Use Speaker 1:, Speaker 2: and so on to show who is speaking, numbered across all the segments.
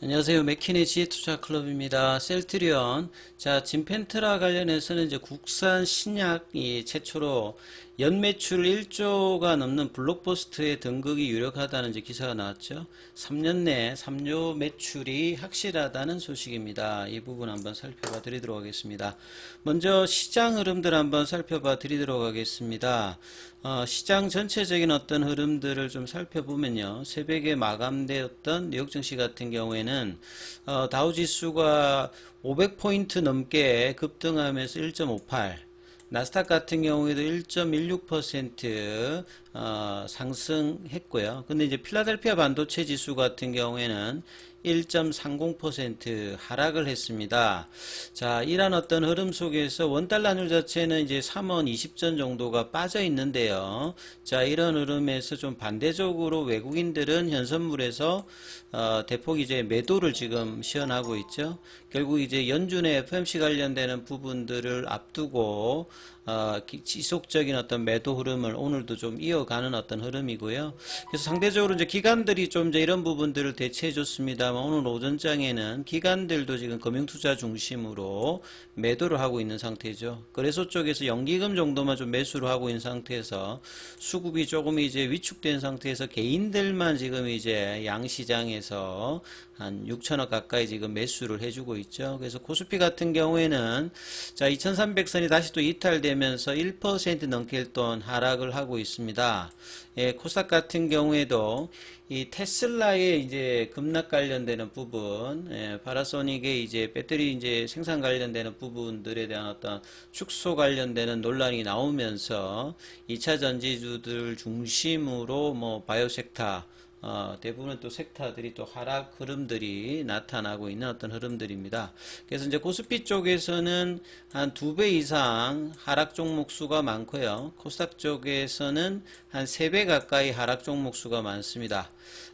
Speaker 1: 안녕하세요. 맥키네지 투자 클럽입니다. 셀트리온. 자, 진펜트라 관련해서는 이제 국산 신약이 최초로 연매출 1조가 넘는 블록버스트의 등극이 유력하다는 기사가 나왔죠. 3년 내 3조 매출이 확실하다는 소식입니다. 이 부분 한번 살펴봐 드리도록 하겠습니다. 먼저 시장 흐름들 한번 살펴봐 드리도록 하겠습니다. 어, 시장 전체적인 어떤 흐름들을 좀 살펴보면요. 새벽에 마감되었던 뉴욕 증시 같은 경우에는 어, 다우 지수가 500포인트 넘게 급등하면서 1.58 나스닥 같은 경우에도 1.16% 어, 상승했고요. 근데 이제 필라델피아 반도체 지수 같은 경우에는 1.30% 하락을 했습니다. 자, 이런 어떤 흐름 속에서 원달러율 자체는 이제 3원 20전 정도가 빠져 있는데요. 자, 이런 흐름에서 좀 반대적으로 외국인들은 현선물에서 어, 대폭 이제 매도를 지금 시연하고 있죠. 결국 이제 연준의 FMC 관련되는 부분들을 앞두고 어, 기- 지속적인 어떤 매도 흐름을 오늘도 좀 이어가는 어떤 흐름이고요. 그래서 상대적으로 이제 기관들이 좀 이제 이런 부분들을 대체해 줬습니다만 오늘 오전장에는 기관들도 지금 금융투자 중심으로 매도를 하고 있는 상태죠. 거래소 쪽에서 연기금 정도만 좀 매수를 하고 있는 상태에서 수급이 조금 이제 위축된 상태에서 개인들만 지금 이제 양시장에서 한 6천억 가까이 지금 매수를 해주고 있죠. 그래서 코스피 같은 경우에는 자 2,300선이 다시 또 이탈 되면서 1% 넘게 또 하락을 하고 있습니다. 예, 코스닥 같은 경우에도 이 테슬라의 이제 급락 관련되는 부분, 예, 파라소닉의 이제 배터리 이제 생산 관련되는 부분들에 대한 어떤 축소 관련되는 논란이 나오면서 2차 전지주들 중심으로 뭐 바이오 섹터 어, 대부분은 또 섹터들이 또 하락 흐름들이 나타나고 있는 어떤 흐름들입니다. 그래서 이제 코스피 쪽에서는 한 두 배 이상 하락 종목 수가 많고요. 코스닥 쪽에서는 한 세 배 가까이 하락 종목 수가 많습니다.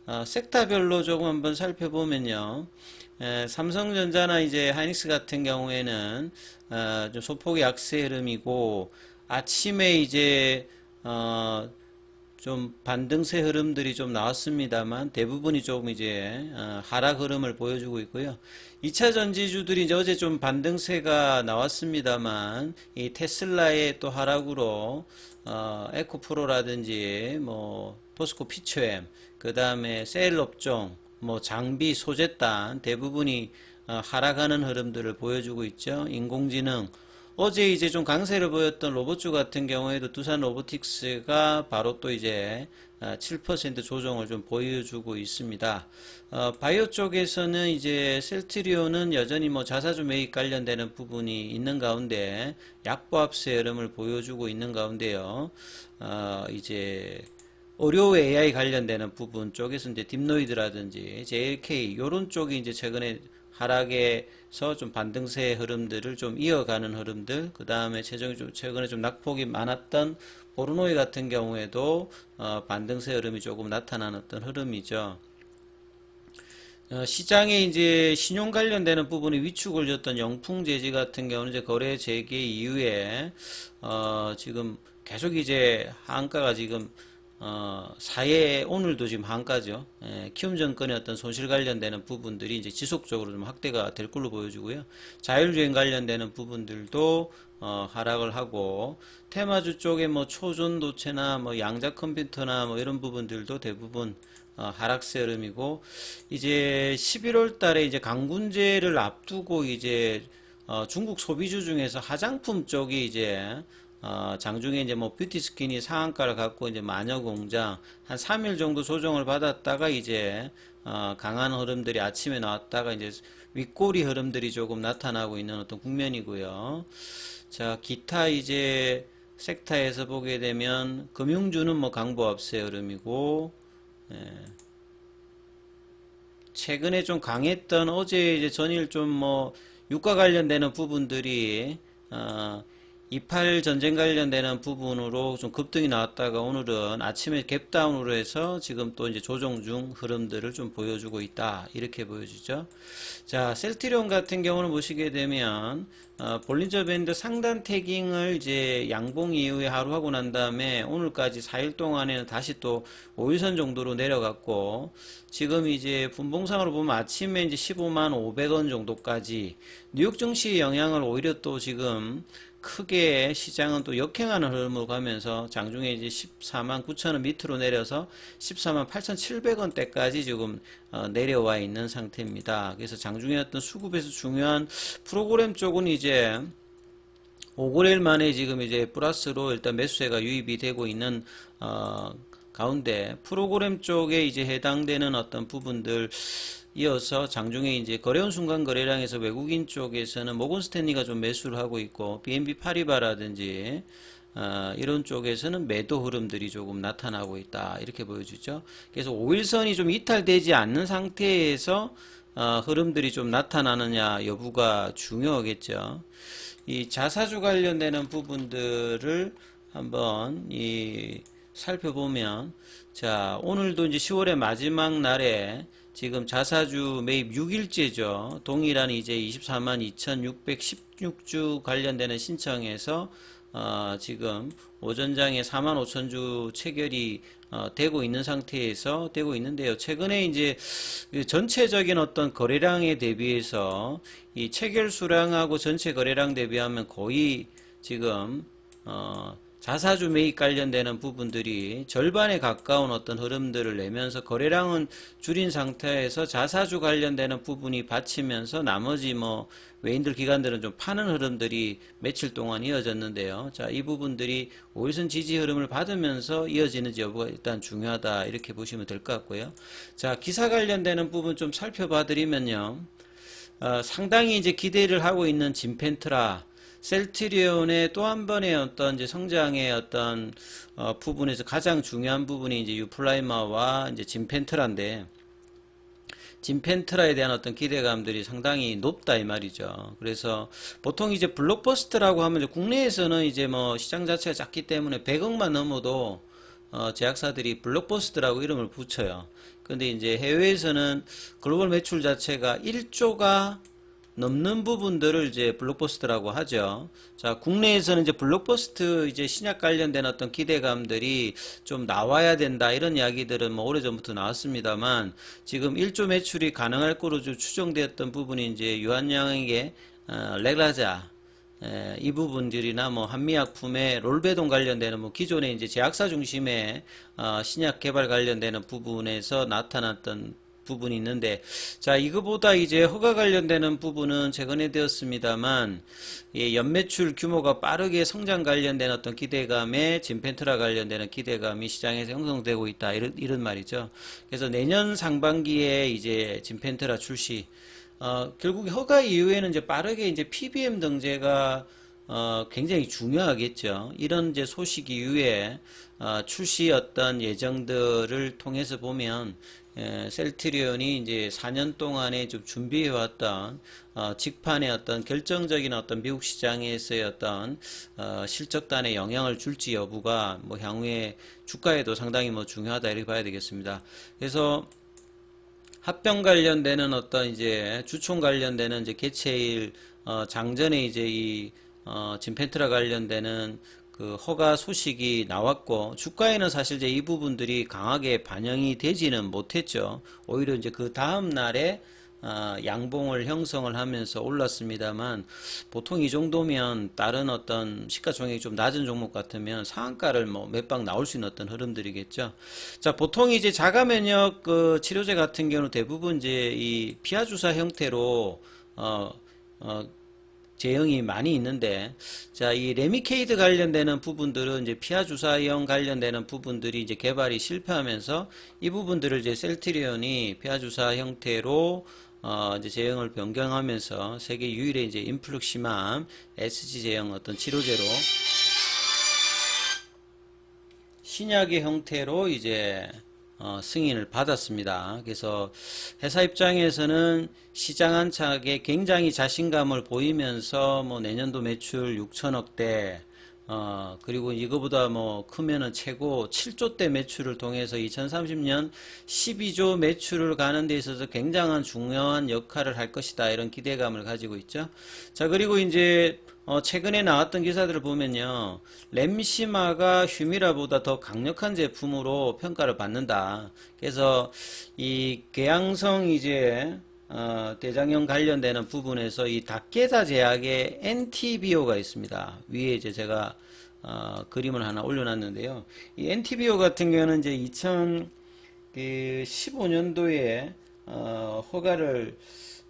Speaker 1: 어, 섹터별로 조금 한번 살펴보면요. 에, 삼성전자나 이제 하이닉스 같은 경우에는 어, 좀 소폭의 약세 흐름이고 아침에 이제 어, 좀 반등세 흐름들이 좀 나왔습니다만 대부분이 조금 이제 어, 하락 흐름을 보여주고 있고요. 2차 전지주들이 이제 어제 좀 반등세가 나왔습니다만 이 테슬라의 또 하락으로 어, 에코프로라든지 뭐 포스코 피처엠 그 다음에 세일 업종 뭐 장비 소재단 대부분이 어, 하락하는 흐름들을 보여주고 있죠. 인공지능 어제 이제 좀 강세를 보였던 로봇주 같은 경우에도 두산 로보틱스가 바로 또 이제 어, 7% 조정을 좀 보여주고 있습니다. 어, 바이오 쪽에서는 이제 셀트리온은 여전히 뭐 자사주 매입 관련되는 부분이 있는 가운데 약보합세 흐름을 보여주고 있는 가운데요. 어, 이제 의료 AI 관련되는 부분 쪽에서 이제 딥노이드라든지 JLK 이런 쪽이 이제 최근에 하락에서 좀 반등세 흐름들을 좀 이어가는 흐름들, 그 다음에 최근에 좀 낙폭이 많았던 보르노이 같은 경우에도 어, 반등세 흐름이 조금 나타나는 어떤 흐름이죠. 어, 시장에 이제 신용 관련되는 부분이 위축을 줬던 영풍제지 같은 경우는 이제 거래 재개 이후에 어, 지금 계속 이제 한가가 지금 어, 사회 오늘도 지금 한가죠. 예, 키움증권의 어떤 손실 관련되는 부분들이 이제 지속적으로 좀 확대가 될 걸로 보여지고요. 자율주행 관련되는 부분들도 어, 하락을 하고 테마주 쪽에 뭐 초전도체나 뭐 양자 컴퓨터나 뭐 이런 부분들도 대부분 어, 하락세 흐름이고 이제 11월 달에 이제 강군제를 앞두고 이제 어, 중국 소비주 중에서 화장품 쪽이 이제 어, 장중에 이제 뭐 뷰티 스킨이 상한가를 갖고 이제 마녀 공장 한 3일 정도 조정을 받았다가 이제 어, 강한 흐름들이 아침에 나왔다가 이제 윗꼬리 흐름들이 조금 나타나고 있는 어떤 국면이고요. 자, 기타 이제 섹터에서 보게 되면 금융주는 뭐 강보합세 흐름이고 예. 최근에 좀 강했던 어제 이제 전일 좀 뭐 유가 관련되는 부분들이 어, 28 전쟁 관련되는 부분으로 좀 급등이 나왔다가 오늘은 아침에 갭다운으로 해서 지금 또 이제 조정 중 흐름들을 좀 보여주고 있다. 이렇게 보여주죠. 자, 셀트리온 같은 경우는 보시게 되면 어, 볼린저 밴드 상단 태깅을 이제 양봉 이후에 하루 하고 난 다음에 오늘까지 4일 동안에는 다시 또 5일선 정도로 내려갔고 지금 이제 분봉상으로 보면 아침에 이제 15만 500원 정도까지 뉴욕 증시 영향을 오히려 또 지금 크게 시장은 또 역행하는 흐름으로 가면서 장중에 이제 14만 9천 원 밑으로 내려서 14만 8,700원대까지 지금 어, 내려와 있는 상태입니다. 그래서 장중에 어떤 수급에서 중요한 프로그램 쪽은 이제 5거래일 만에 지금 이제 플러스로 일단 매수세가 유입이 되고 있는 어, 가운데 프로그램 쪽에 이제 해당되는 어떤 부분들 이어서 장중에 이제 거래원 순간 거래량에서 외국인 쪽에서는 모건 스탠리가 좀 매수를 하고 있고 BNB 파리바라든지 어, 이런 쪽에서는 매도 흐름들이 조금 나타나고 있다 이렇게 보여주죠. 그래서 5일선이 좀 이탈되지 않는 상태에서 어, 흐름들이 좀 나타나느냐 여부가 중요하겠죠. 이 자사주 관련되는 부분들을 한번 이 살펴보면 자 오늘도 이제 10월의 마지막 날에 지금 자사주 매입 6일째죠. 동일한 이제 24만 2,616주 관련되는 신청에서 어, 지금 오전장에 4만 5천 주 체결이 어, 되고 있는 상태에서 되고 있는데요. 최근에 이제 그 전체적인 어떤 거래량에 대비해서 이 체결 수량하고 전체 거래량 대비하면 거의 지금 어, 자사주 매입 관련되는 부분들이 절반에 가까운 어떤 흐름들을 내면서 거래량은 줄인 상태에서 자사주 관련되는 부분이 받치면서 나머지 뭐 외인들 기관들은 좀 파는 흐름들이 며칠 동안 이어졌는데요. 자, 이 부분들이 5일선 지지 흐름을 받으면서 이어지는지 여부가 일단 중요하다. 이렇게 보시면 될 것 같고요. 자, 기사 관련되는 부분 좀 살펴봐 드리면요. 어, 상당히 이제 기대를 하고 있는 진펜트라 셀트리온의 또 한 번의 어떤 이제 성장의 어떤 어, 부분에서 가장 중요한 부분이 이제 유플라이마와 이제 진펜트라인데 진펜트라에 대한 어떤 기대감들이 상당히 높다 이 말이죠. 그래서 보통 이제 블록버스터라고 하면 이제 국내에서는 이제 뭐 시장 자체가 작기 때문에 100억만 넘어도 어, 제약사들이 블록버스터라고 이름을 붙여요. 근데 이제 해외에서는 글로벌 매출 자체가 1조가 넘는 부분들을 이제 블록버스터라고 하죠. 자, 국내에서는 이제 블록버스터 이제 신약 관련된 어떤 기대감들이 좀 나와야 된다 이런 이야기들은 뭐 오래전부터 나왔습니다만 지금 1조 매출이 가능할 거로 좀 추정되었던 부분이 이제 유한양에게 어, 레라자 에, 이 부분들이나 뭐 한미약품의 롤배동 관련되는 뭐 기존의 이제 제약사 중심의 어, 신약 개발 관련되는 부분에서 나타났던 부분이 있는데 자 이거보다 이제 허가 관련되는 부분은 최근에 되었습니다만 예, 연매출 규모가 빠르게 성장 관련된 어떤 기대감에 진펜트라 관련되는 기대감이 시장에서 형성되고 있다 이런 이런 말이죠. 그래서 내년 상반기에 이제 진펜트라 출시 어, 결국 허가 이후에는 이제 빠르게 이제 PBM 등재가 어, 굉장히 중요하겠죠. 이런 이제 소식 이후에 어, 출시 어떤 예정들을 통해서 보면 에, 셀트리온이 이제 4년 동안에 좀 준비해왔던 어, 직판의 어떤 결정적인 어떤 미국 시장에서의 어떤 어, 실적단에 영향을 줄지 여부가 뭐 향후에 주가에도 상당히 뭐 중요하다 이렇게 봐야 되겠습니다. 그래서 합병 관련되는 어떤 이제 주총 관련되는 이제 개최일 어, 장전에 이제 이 어, 진펜트라 관련되는 그 허가 소식이 나왔고 주가에는 사실 이제 이 부분들이 강하게 반영이 되지는 못했죠. 오히려 이제 그 다음 날에 어, 양봉을 형성을 하면서 올랐습니다만 보통 이 정도면 다른 어떤 시가총액이 좀 낮은 종목 같으면 상한가를 뭐 몇 방 나올 수 있는 어떤 흐름들이겠죠. 자 보통 이제 자가 면역 그 치료제 같은 경우는 대부분 이제 이 피하 주사 형태로 어, 어 제형이 많이 있는데 자 이 레미케이드 관련되는 부분들은 이제 피하 주사형 관련되는 부분들이 이제 개발이 실패하면서 이 부분들을 이제 셀트리온이 피하 주사 형태로 어 이제 제형을 변경하면서 세계 유일의 이제 인플룩시맘 SG 제형 어떤 치료제로 신약의 형태로 이제 어, 승인을 받았습니다. 그래서 회사 입장에서는 시장 안착에 굉장히 자신감을 보이면서 뭐 내년도 매출 6천억대 어, 그리고 이거보다 뭐 크면은 최고 7조 대 매출을 통해서 2030년 12조 매출을 가는 데 있어서 굉장한 중요한 역할을 할 것이다. 이런 기대감을 가지고 있죠. 자, 그리고 이제 어, 최근에 나왔던 기사들을 보면요. 램시마가 휴미라보다 더 강력한 제품으로 평가를 받는다. 그래서 이 개양성 이제 어, 대장염 관련되는 부분에서 이 다케다 제약의 NTBO가 있습니다. 위에 이제 제가 어, 그림을 하나 올려놨는데요. 이 NTBO 같은 경우는 이제 2015년도에 어, 허가를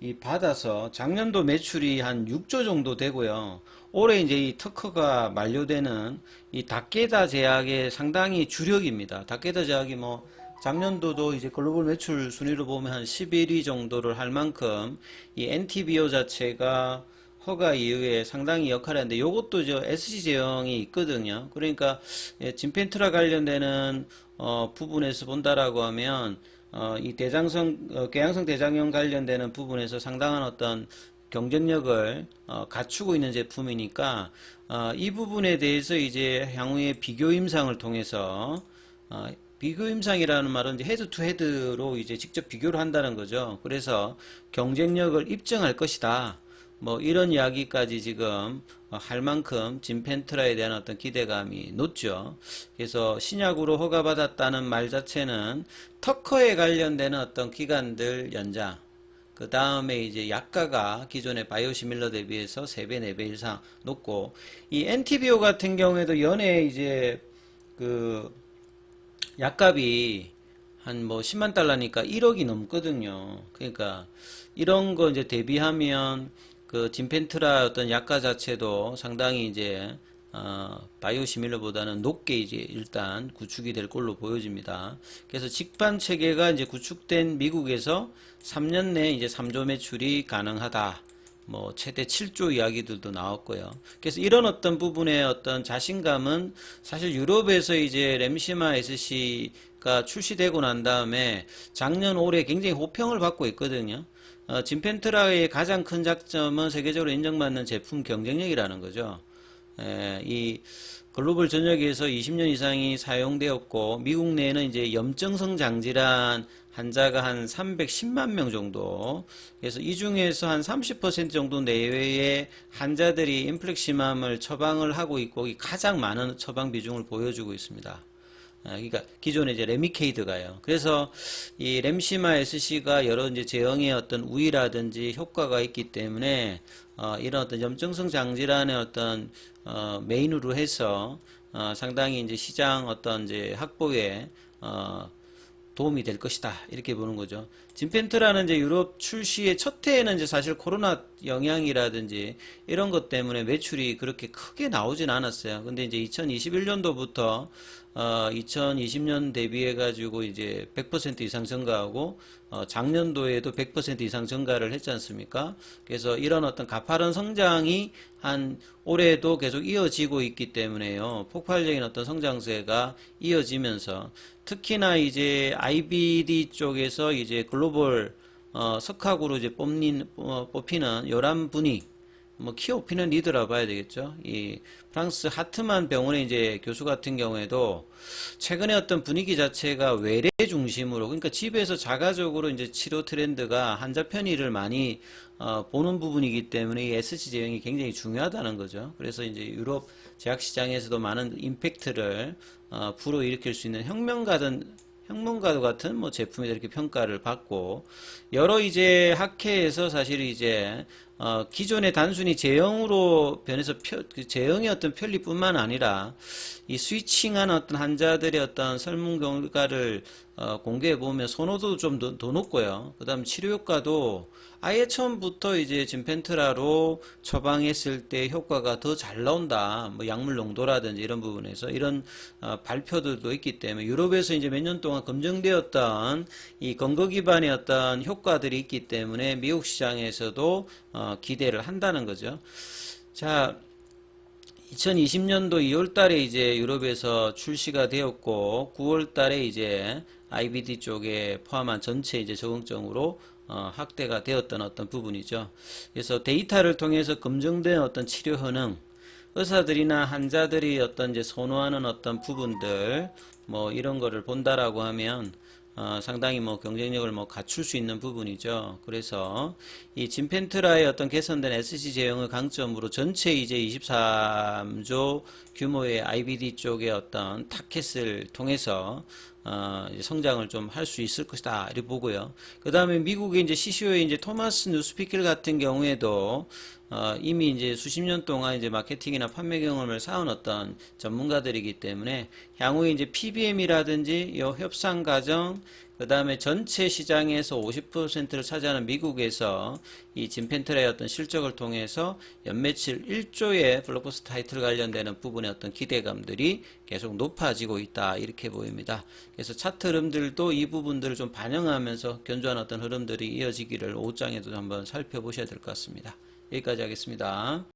Speaker 1: 이 받아서 작년도 매출이 한 6조 정도 되고요. 올해 이제 이 특허가 만료되는 이 다케다 제약의 상당히 주력입니다. 다케다 제약이 뭐 작년도도 이제 글로벌 매출 순위로 보면 한 11위 정도를 할 만큼 이 NTBO 자체가 허가 이후에 상당히 역할을 하는데 요것도 저 SC 제형이 있거든요. 그러니까 예, 진펜트라 관련되는 어, 부분에서 본다라고 하면 어, 이 대장성 어, 궤양성 대장염 관련되는 부분에서 상당한 어떤 경쟁력을 어, 갖추고 있는 제품이니까 어, 이 부분에 대해서 이제 향후에 비교 임상을 통해서 어, 비교 임상이라는 말은 이제 헤드 투 헤드로 이제 직접 비교를 한다는 거죠. 그래서 경쟁력을 입증할 것이다. 뭐 이런 이야기까지 지금 할 만큼 진펜트라에 대한 어떤 기대감이 높죠. 그래서 신약으로 허가받았다는 말 자체는 특허에 관련되는 어떤 기간들 연장, 그 다음에 이제 약가가 기존의 바이오시밀러 대비해서 3배, 4배 이상 높고, 이 NTBO 같은 경우에도 연에 이제 그 약값이 한 뭐 10만 달러니까 1억이 넘거든요. 그러니까 이런 거 이제 대비하면 그 진펜트라 어떤 약가 자체도 상당히 이제 어, 바이오 시밀러보다는 높게 이제 일단 구축이 될 걸로 보여집니다. 그래서 직반 체계가 이제 구축된 미국에서 3년 내에 이제 3조 매출이 가능하다. 뭐 최대 7조 이야기들도 나왔고요. 그래서 이런 어떤 부분의 어떤 자신감은 사실 유럽에서 이제 램시마 SC가 출시되고 난 다음에 작년 올해 굉장히 호평을 받고 있거든요. 어, 진펜트라의 가장 큰 장점은 세계적으로 인정받는 제품 경쟁력이라는 거죠. 에, 이 글로벌 전역에서 20년 이상이 사용되었고 미국 내에는 이제 염증성 장질환 환자가 한 310만 명 정도. 그래서 이 중에서 한 30% 정도 내외의 환자들이 인플렉시맘을 처방을 하고 있고 이 가장 많은 처방 비중을 보여주고 있습니다. 아, 그러니까 기존에 이제 레미케이드가요. 그래서 이 램시마 SC가 여러 이제 제형의 어떤 우위라든지 효과가 있기 때문에 어, 이런 어떤 염증성 장질환의 어떤 어, 메인으로 해서 어, 상당히 이제 시장 어떤 이제 확보에 어, 도움이 될 것이다 이렇게 보는 거죠. 진펜트라는 이제 유럽 출시의 첫 해에는 이제 사실 코로나 영향이라든지 이런 것 때문에 매출이 그렇게 크게 나오진 않았어요. 근데 이제 2021년도부터 어 2020년 대비해 가지고 이제 100% 이상 증가하고 어 작년도에도 100% 이상 증가를 했지 않습니까? 그래서 이런 어떤 가파른 성장이 한 올해도 계속 이어지고 있기 때문에요. 폭발적인 어떤 성장세가 이어지면서 특히나 이제 IBD 쪽에서 이제 글로벌 어, 석학으로 이제 뽑는 어, 뽑히는 11분이 뭐 키오피는 리더라 봐야 되겠죠. 이 프랑스 하트만 병원의 이제 교수 같은 경우에도 최근에 어떤 분위기 자체가 외래 중심으로 그러니까 집에서 자가적으로 이제 치료 트렌드가 환자 편의를 많이 어, 보는 부분이기 때문에 이 SC 제형이 굉장히 중요하다는 거죠. 그래서 이제 유럽 제약 시장에서도 많은 임팩트를 어, 불어일으킬 수 있는 혁명가든 혁명가도 같은 뭐 제품이 이렇게 평가를 받고 여러 이제 학회에서 사실 이제 어, 기존의 단순히 제형으로 변해서 표, 그 제형의 어떤 편리뿐만 아니라 이 스위칭한 어떤 환자들의 어떤 설문 결과를 어, 공개해 보면 선호도 좀더 높고요. 그다음 치료 효과도 아예 처음부터 이제 진펜트라로 처방했을 때 효과가 더 잘 나온다. 뭐 약물 농도라든지 이런 부분에서 이런 어, 발표들도 있기 때문에 유럽에서 이제 몇 년 동안 검증되었던 이 근거 기반의 어떤 효과들이 있기 때문에 미국 시장에서도 어, 기대를 한다는 거죠. 자, 2020년도 2월 달에 이제 유럽에서 출시가 되었고 9월 달에 이제 IBD 쪽에 포함한 전체 이제 적응증으로 어, 확대가 되었던 어떤 부분이죠. 그래서 데이터를 통해서 검증된 어떤 치료 효능, 의사들이나 환자들이 어떤 이제 선호하는 어떤 부분들 뭐 이런 거를 본다라고 하면 어, 상당히 뭐 경쟁력을 뭐 갖출 수 있는 부분이죠. 그래서 이 진펜트라의 어떤 개선된 SC 제형을 강점으로 전체 이제 23조 규모의 IBD 쪽의 어떤 타켓을 통해서 어, 성장을 좀 할 수 있을 것이다 이렇게 보고요. 그 다음에 미국의 이제 CCO의 이제 토마스 뉴스피켈 같은 경우에도 어, 이미 이제 수십 년 동안 이제 마케팅이나 판매 경험을 어떤 전문가들이기 때문에 향후에 이제 PBM이라든지 요 협상 과정 그 다음에 전체 시장에서 50%를 차지하는 미국에서 이 진펜트라의 어떤 실적을 통해서 연매출 1조의 블록버스터 타이틀 관련되는 부분의 어떤 기대감들이 계속 높아지고 있다 이렇게 보입니다. 그래서 차트 흐름들도 이 부분들을 좀 반영하면서 견조한 어떤 흐름들이 이어지기를 5장에도 한번 살펴보셔야 될 것 같습니다. 여기까지 하겠습니다.